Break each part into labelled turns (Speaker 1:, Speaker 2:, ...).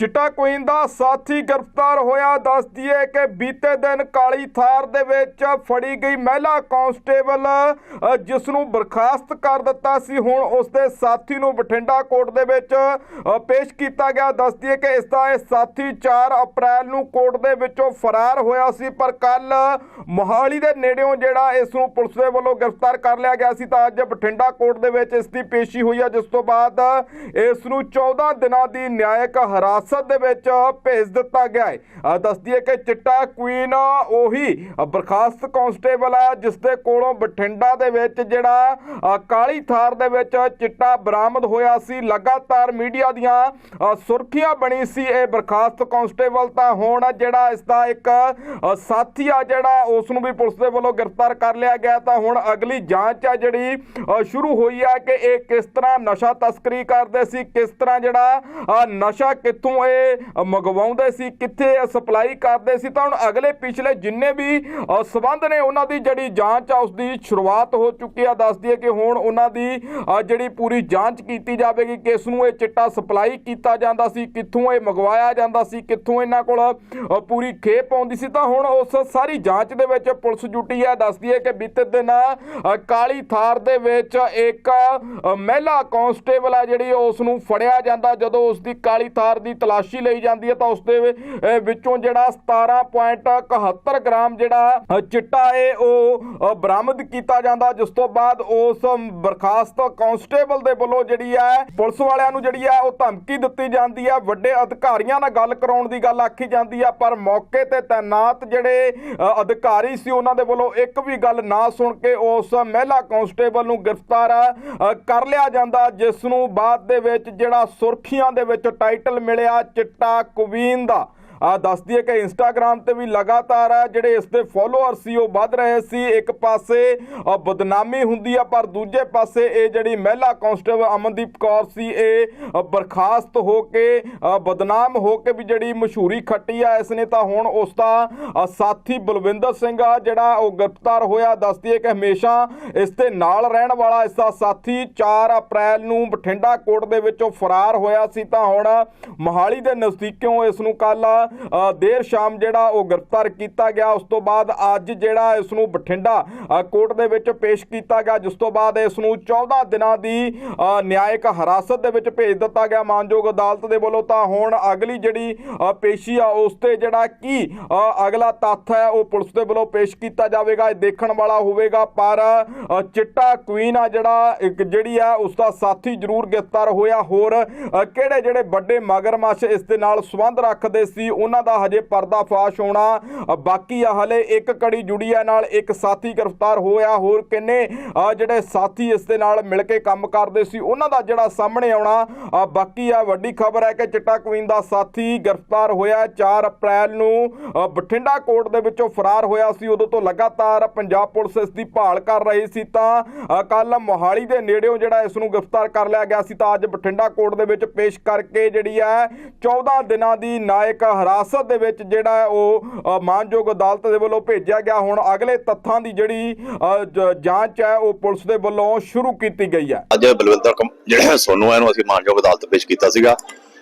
Speaker 1: ਚਿੱਟਾ ਕੁਈਨ ਦਾ ਸਾਥੀ ਗ੍ਰਿਫਤਾਰ ਹੋਇਆ। ਦੱਸ ਦਈਏ ਕਿ ਬੀਤੇ ਦਿਨ ਕਾਲੀ ਥਾਰ ਦੇ ਵਿੱਚ ਫੜੀ ਗਈ ਮਹਿਲਾ ਕਾਂਸਟੇਬਲ ਜਿਸ ਨੂੰ ਬਰਖਾਸਤ ਕਰ ਦਿੱਤਾ ਸੀ। ਹੁਣ ਉਸ ਦੇ ਸਾਥੀ ਨੂੰ ਬਠਿੰਡਾ ਕੋਰਟ ਦੇ ਵਿੱਚ ਪੇਸ਼ ਕੀਤਾ ਗਿਆ। ਦੱਸ ਦਈਏ ਕਿ ਇਸ ਦਾ ਇਹ ਸਾਥੀ 4 ਅਪ੍ਰੈਲ ਨੂੰ ਕੋਰਟ ਦੇ ਵਿੱਚੋਂ ਫਰਾਰ ਹੋਇਆ ਸੀ, ਪਰ ਕੱਲ ਮੋਹਾਲੀ ਦੇ ਨੇੜਿਓਂ ਜਿਹੜਾ ਇਸ ਨੂੰ ਪੁਲਿਸ ਦੇ ਵੱਲੋਂ ਗ੍ਰਿਫਤਾਰ ਕਰ ਲਿਆ ਗਿਆ ਸੀ, ਤਾਂ ਅੱਜ ਬਠਿੰਡਾ ਕੋਰਟ ਦੇ ਵਿੱਚ ਇਸ ਦੀ ਪੇਸ਼ੀ ਹੋਈ ਹੈ, ਜਿਸ ਤੋਂ ਬਾਅਦ ਇਸ ਨੂੰ 14 ਦਿਨਾਂ ਦੀ ਨਿਆਇਕ ਹਿਰਾਸਤ ਦੇ ਵਿੱਚ ਭੇਜ ਦਿੱਤਾ ਗਿਆ ਹੈ। ਦੱਸਦੀ ਹੈ ਕਿ ਚਿੱਟਾ ਕੁਈਨ ਉਹੀ ਬਰਖਾਸਤ ਕਾਂਸਟੇਬਲ ਹੈ ਜਿਸ ਦੇ ਕੋਲੋਂ ਬਠਿੰਡਾ ਦੇ ਵਿੱਚ ਜਿਹੜਾ ਕਾਲੀ ਥਾਰ ਦੇ ਵਿੱਚ ਚਿੱਟਾ ਬਰਾਮਦ ਹੋਇਆ ਸੀ। ਲਗਾਤਾਰ ਮੀਡੀਆ ਦੀਆਂ ਸੁਰਖੀਆਂ ਬਣੀ ਸੀ ਇਹ ਬਰਖਾਸਤ ਕਾਂਸਟੇਬਲ ਤਾਂ ਹੁਣ ਜਿਹੜਾ ਇਸ ਦਾ ਇੱਕ ਸਾਥੀ ਆ ਜਿਹੜਾ ਉਸ ਨੂੰ ਵੀ ਪੁਲਿਸ ਦੇ ਵੱਲੋਂ ਗ੍ਰਿਫਤਾਰ ਕਰ ਲਿਆ ਗਿਆ। ਤਾਂ ਹੁਣ ਅਗਲੀ ਜਾਂਚ ਆ ਜਿਹੜੀ ਸ਼ੁਰੂ ਹੋਈ ਆ ਕਿ ਇਹ ਕਿਸ ਤਰ੍ਹਾਂ ਨਸ਼ਾ ਤਸਕਰੀ ਕਰਦੇ ਸੀ, ਕਿਸ ਤਰ੍ਹਾਂ ਜਿਹੜਾ ਨਸ਼ਾ ਕਿੱਥੋਂ ਇਹ ਮੰਗਵਾਉਂਦੇ ਸੀ? ਕਿੱਥੇ ਸਪਲਾਈ ਕਰਦੇ ਸੀ? ਤਾਂ ਹੁਣ ਅਗਲੇ ਪਿਛਲੇ ਜਿੰਨੇ ਵੀ ਅ, ਸਬੰਧ ਨੇ ਉਹਨਾਂ ਦੀ ਜਿਹੜੀ ਜਾਂਚ ਆ ਉਸ ਦੀ ਸ਼ੁਰੂਆਤ ਹੋ ਚੁੱਕੀ ਆ। ਦੱਸਦੀ ਹੈ ਕਿ ਹੁਣ ਉਹਨਾਂ ਦੀ ਜਿਹੜੀ ਪੂਰੀ ਜਾਂਚ ਕੀਤੀ ਜਾਵੇਗੀ ਕਿਸ ਨੂੰ ਇਹ ਚਿੱਟਾ ਸਪਲਾਈ ਕੀਤਾ ਜਾਂਦਾ ਸੀ ਕਿੱਥੋਂ ਇਹ ਮੰਗਵਾਇਆ ਜਾਂਦਾ ਸੀ ਕਿੱਥੋਂ ਇਹਨਾਂ ਕੋਲ ਪੂਰੀ ਖੇਪ ਆਉਂਦੀ ਸੀ। ਤਾਂ ਹੁਣ ਉਸ ਸਾਰੀ ਜਾਂਚ ਦੇ ਵਿੱਚ ਪੁਲਿਸ ਜੁਟੀ ਹੈ ਦੱਸਦੀ ਹੈ ਕਿ ਬੀਤੇ ਦਿਨ ਕਾਲੀ ਥਾਰ ਦੇ ਵਿੱਚ ਇੱਕ ਮਹਿਲਾ ਕਾਂਸਟੇਬਲ ਆ ਜਿਹੜੀ ਉਸ ਨੂੰ ਫੜਿਆ ਜਾਂਦਾ। ਜਦੋਂ ਉਸ ਦੀ ਕਾਲੀ ਥਾਰ ਦੀ ਤਲਾਸ਼ੀ ਲਈ ਜਾਂਦੀ ਹੈ ਤਾਂ ਉਸ ਦੇ ਵਿ- ਅ, ਵਿੱਚੋਂ ਜਿਹੜਾ 17.71 ਗ੍ਰਾਮ ਜਿਹੜਾ ਚਿੱਟਾ ਹੈ ਉਹ ਬਰਾਮਦ ਕੀਤਾ ਜਾਂਦਾ। ਜਿਸ ਤੋਂ ਬਾਅਦ ਉਸ ਬਰਖਾਸਤ ਕਾਂਸਟੇਬਲ ਦੇ ਵੱਲੋਂ ਜਿਹੜੀ ਹੈ ਪੁਲਿਸ ਵਾਲਿਆਂ ਨੂੰ ਜਿਹੜੀ ਹੈ ਉਹ ਧਮਕੀ ਦਿੱਤੀ ਜਾਂਦੀ ਹੈ। ਵੱਡੇ ਅਧਿਕਾਰੀਆਂ ਨਾਲ ਗੱਲ ਕਰਾਉਣ ਦੀ ਗੱਲ ਆਖੀ ਜਾਂਦੀ ਹੈ ਪਰ ਮੌਕੇ ਤੇ ਤਾਇਨਾਤ ਜਿਹੜੇ ਅਧਿਕਾਰੀ ਸੀ ਉਹਨਾਂ ਦੇ ਵੱਲੋਂ ਇੱਕ ਵੀ ਗੱਲ ਨਾ ਸੁਣ ਕੇ ਉਸ ਮਹਿਲਾ ਕਾਂਸਟੇਬਲ ਨੂੰ ਗ੍ਰਿਫਤਾਰ ਕਰ ਲਿਆ ਜਾਂਦਾ ਜਿਸ ਨੂੰ ਬਾਅਦ ਦੇ ਵਿੱਚ ਜਿਹੜਾ ਸੁਰਖੀਆਂ ਦੇ ਵਿੱਚ ਟਾਈਟਲ ਮਿਲਿਆ ਚਿੱਟਾ ਕੁਵੀਨ ਦਾ। ਆ ਦੱਸ ਦਈਏ ਕਿ ਇੰਸਟਾਗ੍ਰam ਤੇ ਵੀ ਲਗਾਤਾਰ ਜਿਹੜੇ ਇਸ ਦੇ ਫਾਲੋਅਰ ਸੀ, ਉਹ ਵੱਧ ਰਹੇ ਸੀ। ਇੱਕ ਪਾਸੇ ਬਦਨਾਮੀ ਹੁੰਦੀ ਆ, ਪਰ ਦੂਜੇ ਪਾਸੇ ਇਹ ਜਿਹੜੀ ਮਹਿਲਾ ਕਾਂਸਟੇਬਲ ਅਮਨਦੀਪ ਕੌਰ ਸੀ, ਇਹ ਬਰਖਾਸਤ ਹੋ ਕੇ ਬਦਨਾਮ ਹੋ ਕੇ ਵੀ ਜਿਹੜੀ ਮਸ਼ਹੂਰੀ ਖੱਟੀ ਆ, ਇਸ ਨੇ ਤਾਂ ਹੁਣ ਉਸ ਦਾ ਸਾਥੀ ਬਲਵਿੰਦਰ ਸਿੰਘ ਆ, ਜਿਹੜਾ ਉਹ ਗ੍ਰਿਫਤਾਰ ਹੋਇਆ। ਦੱਸਦੀ ਹੈ ਕਿ ਹਮੇਸ਼ਾ ਇਸ ਦੇ ਨਾਲ ਰਹਿਣ ਵਾਲਾ ਇਸ ਦਾ ਸਾਥੀ 4 ਅਪ੍ਰੈਲ ਨੂੰ ਬਠਿੰਡਾ ਕੋਰਟ ਦੇ ਵਿੱਚੋਂ ਫਰਾਰ ਹੋਇਆ ਸੀ। ਤਾਂ ਹੁਣ ਮੋਹਾਲੀ ਦੇ ਨਜ਼ਦੀਕਿਓਂ ਇਸ ਨੂੰ ਕੱਲ ਦੇਰ ਸ਼ਾਮ ਜਿਹੜਾ ਉਹ ਗ੍ਰਿਫਤਾਰ ਕੀਤਾ ਗਿਆ, ਉਸ ਤੋਂ ਬਾਅਦ ਅੱਜ ਜਿਹੜਾ ਇਸ ਨੂੰ ਬਠਿੰਡਾ ਕੋਰਟ ਦੇ ਵਿੱਚ ਪੇਸ਼ ਕੀਤਾ ਗਿਆ, ਜਿਸ ਤੋਂ ਬਾਅਦ ਇਸ ਨੂੰ 14 ਦਿਨਾਂ ਦੀ ਨਿਆਇਕ ਹਿਰਾਸਤ ਦੇ ਵਿੱਚ ਭੇਜ ਦਿੱਤਾ ਗਿਆ। ਮਾਨਯੋਗ ਅਦਾਲਤ ਦੇ ਵੱਲੋਂ ਤਾਂ ਹੁਣ ਅਗਲੀ ਜਿਹੜੀ ਪੇਸ਼ੀ ਆ, ਉਸ ਤੇ ਜਿਹੜਾ ਕੀ ਅਗਲਾ ਤੱਥ ਹੈ, ਉਹ ਪੁਲਿਸ ਦੇ ਵੱਲੋਂ ਪੇਸ਼ ਕੀਤਾ ਜਾਵੇਗਾ, ਇਹ ਦੇਖਣ ਵਾਲਾ ਹੋਵੇਗਾ। ਪਰ ਚਿੱਟਾ ਕੁਈਨ ਆ ਜਿਹੜਾ, ਇੱਕ ਜਿਹੜੀ ਆ, ਉਸ ਦਾ ਸਾਥੀ ਜ਼ਰੂਰ ਗ੍ਰਿਫਤਾਰ ਹੋਇਆ। ਹੋਰ ਕਿਹੜੇ ਜਿਹੜੇ ਵੱਡੇ ਮਗਰਮੱਛ ਇਸ ਦੇ ਨਾਲ ਸੰਬੰਧ ਰੱਖਦੇ ਸੀ ਉਹਨਾਂ ਦਾ ਹਜੇ ਪਰਦਾਫਾਸ਼ ਹੋਣਾ ਬਾਕੀ ਆ ਹਲੇ ਇੱਕ ਕੜੀ ਜੁੜੀ ਆ ਨਾਲ ਇੱਕ ਸਾਥੀ ਗ੍ਰਿਫਤਾਰ ਹੋਇਆ, ਹੋਰ ਕਿੰਨੇ? ਜਿਹੜੇ ਸਾਥੀ ਇਸ ਦੇ ਨਾਲ ਮਿਲ ਕੇ ਕੰਮ ਕਰਦੇ ਸੀ, ਉਹਨਾਂ ਦਾ ਜਿਹੜਾ ਸਾਹਮਣੇ ਆਉਣਾ ਬਾਕੀ ਆ ਵੱਡੀ ਖਬਰ ਹੈ ਕਿ ਚਿੱਟਾ ਕੁਈਨ ਦਾ ਸਾਥੀ ਗ੍ਰਿਫਤਾਰ ਹੋਇਆ 4 ਅਪ੍ਰੈਲ ਨੂੰ ਬਠਿੰਡਾ ਕੋਰਟ ਦੇ ਵਿੱਚੋਂ ਫਰਾਰ ਹੋਇਆ ਸੀ, ਉਦੋਂ ਤੋਂ ਲਗਾਤਾਰ ਪੰਜਾਬ ਪੁਲਿਸ ਇਸ ਦੀ ਭਾਲ ਕਰ ਰਹੀ ਸੀ ਤਾਂ ਕੱਲ ਮੋਹਾਲੀ ਦੇ ਨੇੜਿਓਂ ਜਿਹੜਾ ਇਸ ਨੂੰ ਗ੍ਰਿਫਤਾਰ ਕਰ ਲਿਆ ਗਿਆ ਸੀ ਤਾਂ ਅੱਜ ਬਠਿੰਡਾ ਕੋਰਟ ਦੇ ਵਿੱਚ ਪੇਸ਼ ਕਰਕੇ ਜਿਹੜੀ ਹੈ 14 ਦਿਨਾਂ ਦੀ ਨਾਇਕ ਹਿਰਾਸਤ ਦੇ ਵਿੱਚ ਜਿਹੜਾ ਉਹ ਮਾਨਯੋਗ ਅਦਾਲਤ ਦੇ ਵੱਲੋਂ ਭੇਜਿਆ ਗਿਆ। ਹੁਣ ਅਗਲੇ ਤੱਥਾਂ ਦੀ ਜਿਹੜੀ ਜਾਂਚ ਹੈ ਉਹ ਪੁਲਿਸ ਦੇ ਵੱਲੋਂ ਸ਼ੁਰੂ ਕੀਤੀ ਗਈ ਹੈ।
Speaker 2: ਅੱਜ ਬਲਵਿੰਦਰ ਜਿਹੜਾ ਸੋਨੂ ਹੈ ਇਹਨੂੰ ਅਸੀਂ ਮਾਨਯੋਗ ਅਦਾਲਤ ਪੇਸ਼ ਕੀਤਾ ਸੀਗਾ।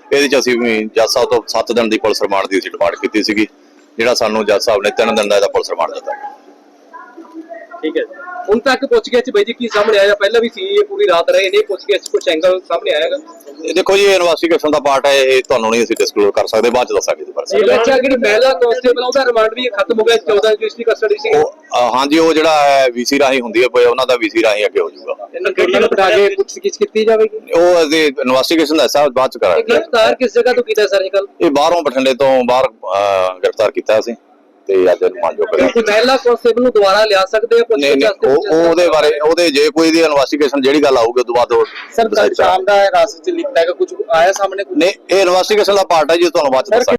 Speaker 2: ਇਹਦੇ ਚ ਅਸੀਂ ਜੱਜ ਸਾਹਿਬ ਤੋਂ 7 ਦਿਨ ਦੀ ਪੁਲਿਸ ਰਿਮਾਂਡ ਦੀ ਅਸੀਂ ਡਿਮਾਂਡ ਕੀਤੀ ਸੀਗੀ। ਜਿਹੜਾ ਸਾਨੂੰ ਜੱਜ ਸਾਹਿਬ ਨੇ 3 ਦਿਨ ਦਾ ਇਹਦਾ ਪੁਲਿਸ ਰਿਮਾਂਡ ਦਿੱਤਾ।
Speaker 3: ਠੀਕ ਹੈ ਹੁਣ ਤੱਕ ਪੁੱਛ ਗਿਆ ਚ ਬਾਈ ਜੀ ਕੀ ਸਾਹਮਣੇ ਆਇਆ? ਪਹਿਲਾਂ ਵੀ ਸੀ ਇਹ ਪੂਰੀ ਰਾਤ ਰਹੇ ਨੇ ਪੁੱਛ ਗਿਆ ਕੁਝ ਐਂਗਲ ਸਾਹਮਣੇ ਆਇਆਗਾ
Speaker 2: ਇਹ ਦੇਖੋ ਜੀ ਇਨਵੈਸਟੀਗੇਸ਼ਨ ਦਾ ਪਾਰਟ ਹੈ ਇਹ ਤੁਹਾਨੂੰ ਨਹੀਂ ਅਸੀਂ ਡਿਸਕਲੋਜ਼ ਕਰ ਸਕਦੇ ਬਾਅਦ ਚ ਦੱਸਾਂਗੇ ਜੀ ਪਰ
Speaker 3: ਇਹ ਬੱਚਾ ਜਿਹੜੀ ਮਹਿਲਾ ਕਾਂਸਟੇਬਲ ਉਹਦਾ ਰਿਮਾਂਡ ਵੀ ਖਤਮ ਹੋ ਗਿਆ 14 ਰਜਿਸਟਰੀ ਕਸਟਡੀ ਸੀ।
Speaker 2: ਉਹ ਹਾਂਜੀ ਉਹ ਜਿਹੜਾ ਹੈ ਵੀਸੀ ਰਾਹੀਂ ਹੁੰਦੀ ਹੈ ਉਹਨਾਂ ਦਾ ਵੀਸੀ ਰਾਹੀਂ ਅੱਗੇ ਹੋ ਜਾਊਗਾ।
Speaker 3: ਇਹਨਾਂ ਗੱਡੀ ਨੂੰ ਬਿਠਾ ਕੇ ਪੁੱਛ ਗਿੱਛ ਕੀਤੀ ਜਾਵੇਗੀ?
Speaker 2: ਉਹ ਅਸੀਂ ਇਨਵੈਸਟੀਗੇਸ਼ਨ ਦਾ ਹਿੱਸਾ ਬਾਅਦ ਚ
Speaker 3: ਇਹ
Speaker 2: ਕਰਾਂਗੇ
Speaker 3: ਗ੍ਰਿਫਤਾਰ ਕਿਸ ਜਗ੍ਹਾ ਤੋਂ ਕੀਤਾ ਸਰ ਕੱਲ
Speaker 2: ਇਹ ਬਾਹਰੋਂ ਬਠਿੰਡੇ ਤੋਂ ਬਾਹਰ ਗ੍ਰਿਫਤਾਰ ਕੀਤਾ ਅਸੀਂ। ਤੇ ਅੱਜ ਇਹਨੂੰ ਮਾਨਯੋਗ ਕਰਾਂਗੇ
Speaker 3: ਕਿ ਮਹਿਲਾ ਕਾਂਸਟੇਬਲ ਨੂੰ ਦੁਬਾਰਾ ਲਿਆ ਸਕਦੇ ਆ ਪੁੱਛ
Speaker 2: ਨਹੀਂ ਨਹੀਂ ਉਹ ਉਹ ਉਹਦੇ ਬਾਰੇ ਉਹਦੇ ਜੇ ਕੋਈ ਦੀ ਇਨਵੈਸਟੀਗੇਸ਼ਨ ਜਿਹੜੀ ਗੱਲ ਆਊਗੀ ਤੋਂ ਬਾਅਦ ਉਹ
Speaker 3: ਸਰ
Speaker 2: decide ਕਰਾਂਗੇ।
Speaker 3: ਦਾ ਰਾਸਤੇ ਚ ਲਿਖਦਾ ਹੈਗਾ ਕੁਝ ਆਇਆ ਸਾਹਮਣੇ?
Speaker 2: ਨਹੀਂ ਇਹ ਇਨਵੈਸਟੀਗੇਸ਼ਨ ਦਾ ਪਾਰਟ ਹੈ ਜੀ ਤੁਹਾਨੂੰ ਬਾਅਦ ਚ ਦੱਸਾਂਗੇ।